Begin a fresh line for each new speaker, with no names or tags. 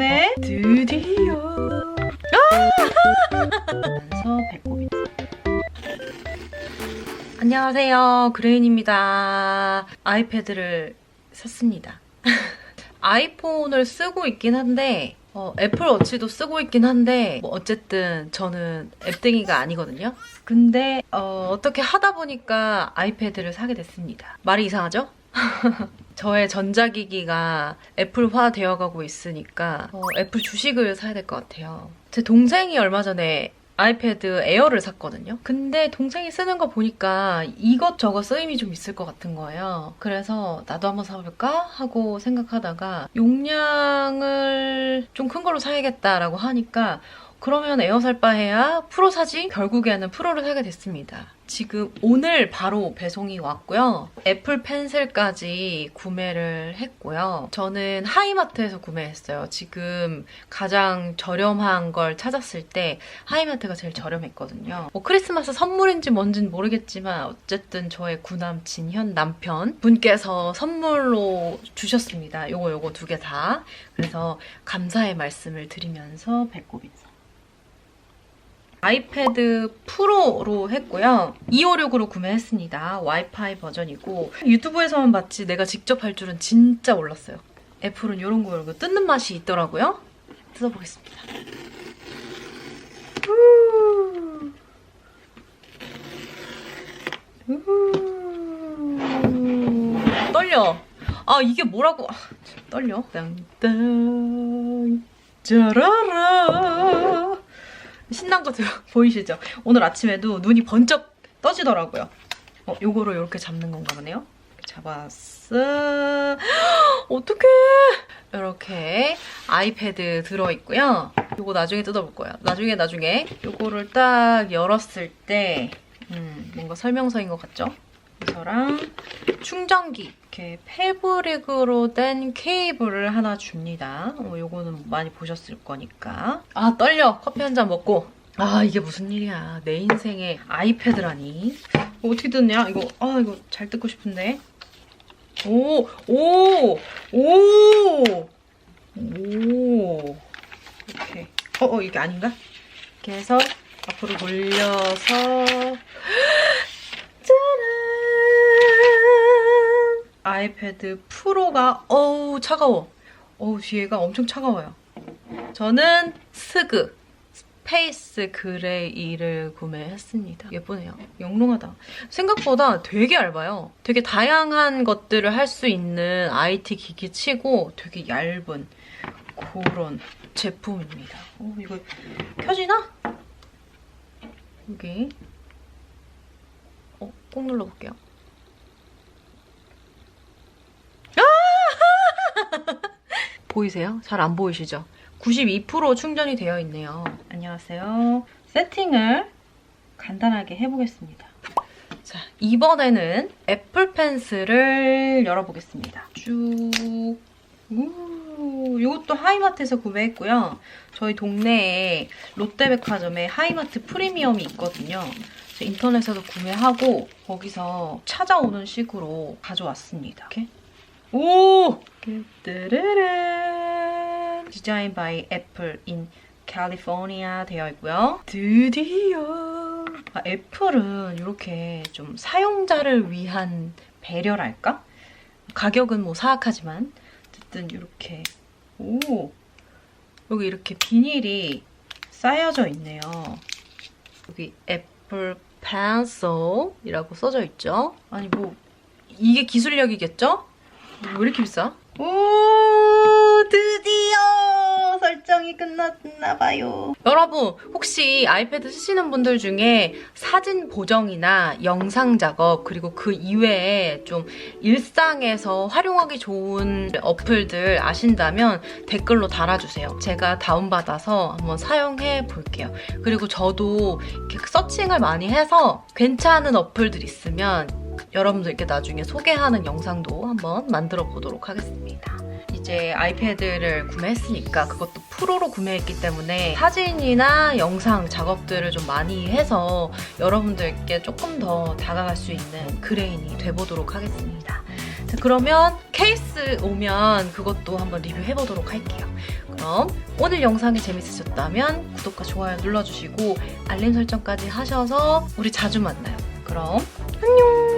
오랜만에 드디어. 아! 서 배꼽이 안녕하세요. 그레인입니다. 아이패드를 샀습니다. 아이폰을 쓰고 있긴 한데 어, 애플워치도 쓰고 있긴 한데 뭐 어쨌든 저는 앱등이가 아니거든요. 근데 어, 어떻게 하다 보니까 아이패드를 사게 됐습니다. 말이 이상하죠? 저의 전자기기가 애플화 되어가고 있으니까 어, 애플 주식을 사야 될 것 같아요. 제 동생이 얼마 전에 아이패드 에어를 샀거든요. 근데 동생이 쓰는 거 보니까 이것저것 쓰임이 좀 있을 것 같은 거예요. 그래서 나도 한번 사볼까 하고 생각하다가 용량을 좀 큰 걸로 사야겠다라고 하니까 그러면 에어 살 바에야 프로 사지? 결국에는 프로를 사게 됐습니다. 지금 오늘 바로 배송이 왔고요. 애플 펜슬까지 구매를 했고요. 저는 하이마트에서 구매했어요. 지금 가장 저렴한 걸 찾았을 때 하이마트가 제일 저렴했거든요. 뭐 크리스마스 선물인지 뭔진 모르겠지만 어쨌든 저의 구남친 현 남편 분께서 선물로 주셨습니다. 요거 요거 두 개 다. 그래서 감사의 말씀을 드리면서 배꼽 인사. 아이패드 프로로 했고요. 256으로 구매했습니다. 와이파이 버전이고 유튜브에서만 봤지 내가 직접 할 줄은 진짜 몰랐어요. 애플은 이런 거거 뜯는 맛이 있더라고요. 뜯어보겠습니다. 떨려. 아 이게 뭐라고? 아, 참, 떨려. 짜라라. 신난 거 보이시죠? 오늘 아침에도 눈이 번쩍 떠지더라고요. 어, 요거를 이렇게 잡는 건가 보네요. 잡았어. 어떡해. 이렇게 아이패드 들어있고요. 요거 나중에 뜯어볼 거예요. 나중에 나중에 요거를 딱 열었을 때 음, 뭔가 설명서인 것 같죠? 이거랑 충전기 이렇게 패브릭으로 된 케이블을 하나 줍니다. 어, 요거는 많이 보셨을 거니까. 아 떨려. 커피 한 잔 먹고. 아 이게 무슨 일이야. 내 인생에 아이패드라니. 어떻게 뜯냐? 이거 아 이거 잘 뜯고 싶은데. 오! 오! 오! 오! 이렇게. 어, 어, 이게 아닌가? 이렇게 해서 앞으로 돌려서 아이패드 프로가 어우 차가워. 어우 뒤에가 엄청 차가워요. 저는 스그 스페이스 그레이를 구매했습니다. 예쁘네요. 영롱하다. 생각보다 되게 얇아요. 되게 다양한 것들을 할 수 있는 IT 기기 치고 되게 얇은 그런 제품입니다. 어, 이거 켜지나? 여기 어, 꼭 눌러볼게요. 보이세요? 잘 안 보이시죠? 92% 충전이 되어 있네요. 안녕하세요. 세팅을 간단하게 해보겠습니다. 자, 이번에는 애플 펜슬을 열어보겠습니다. 쭉. 우, 이것도 하이마트에서 구매했고요. 저희 동네에 롯데백화점에 하이마트 프리미엄이 있거든요. 인터넷에서 구매하고 거기서 찾아오는 식으로 가져왔습니다. 이렇게. 오! 뜨르르른 디자인 바이 애플 인 캘리포니아 되어 있고요. 드디어 아, 애플은 이렇게 좀 사용자를 위한 배려랄까? 가격은 뭐 사악하지만 어쨌든 이렇게 오 여기 이렇게 비닐이 쌓여져 있네요. 여기 애플 펜슬이라고 써져 있죠. 아니 뭐 이게 기술력이겠죠? 왜 이렇게 비싸? 오 드디어 설정이 끝났나 봐요. 여러분 혹시 아이패드 쓰시는 분들 중에 사진 보정이나 영상 작업 그리고 그 이외에 좀 일상에서 활용하기 좋은 어플들 아신다면 댓글로 달아주세요. 제가 다운받아서 한번 사용해 볼게요. 그리고 저도 이렇게 서칭을 많이 해서 괜찮은 어플들 있으면 여러분들께 나중에 소개하는 영상도 한번 만들어 보도록 하겠습니다. 이제 아이패드를 구매했으니까 그것도 프로로 구매했기 때문에 사진이나 영상 작업들을 좀 많이 해서 여러분들께 조금 더 다가갈 수 있는 그레인이 돼보도록 하겠습니다. 자, 그러면 케이스 오면 그것도 한번 리뷰해보도록 할게요. 그럼 오늘 영상이 재밌으셨다면 구독과 좋아요 눌러주시고 알림 설정까지 하셔서 우리 자주 만나요. 그럼 안녕!